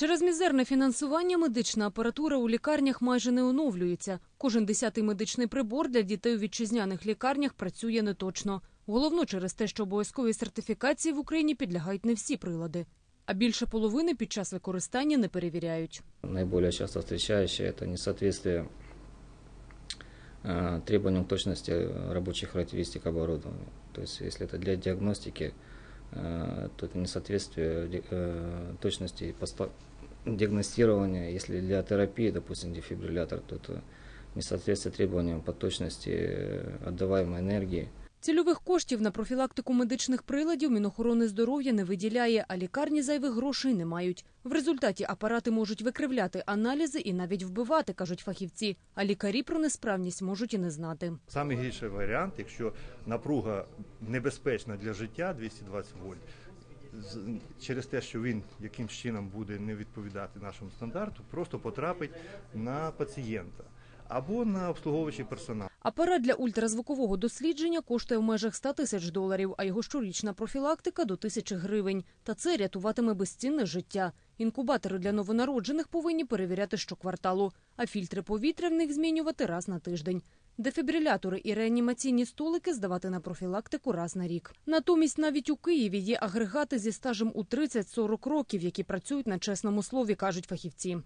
Через мізерне фінансування медична апаратура у лікарнях майже не оновлюється. Кожен десятий медичний прибор для дітей у вітчизняних лікарнях працює неточно. Головно через те, що обов'язковій сертифікації в Україні підлягають не всі прилади. А більше половини під час використання не перевіряють. Наиболее часто встречающее это несоответствие э, требованиям точности рабочих характеристик оборудования. То есть, если это для диагностики, э, То это несоответствие э, точности диагностирования. Если для терапии, допустим, дефибриллятор, то это несоответствие требованиям по точности э, отдаваемой энергии. Цільових коштів на профілактику медичних приладів Мінохорони здоров'я не виділяє, а лікарні зайвих грошей не мають. В результаті апарати можуть викривляти аналізи і навіть вбивати, кажуть фахівці. А лікарі про несправність можуть і не знати. Самий гірший варіант, якщо напруга небезпечна для життя 220 вольт, через те, що він якимсь чином буде не відповідати нашому стандарту, просто потрапить на пацієнта або на обслуговуючий персонал. Апарат для ультразвукового дослідження коштує в межах 100 тисяч доларів, а його щорічна профілактика до тисячі гривень. Та це рятуватиме безцінне життя. Інкубатори для новонароджених повинні перевіряти щокварталу, а фільтри повітря в них змінювати раз на тиждень. Дефібрилятори і реанімаційні столики здавати на профілактику раз на рік. Натомість навіть у Києві є агрегати зі стажем у 30-40 років, які працюють на чесному слові, кажуть фахівці.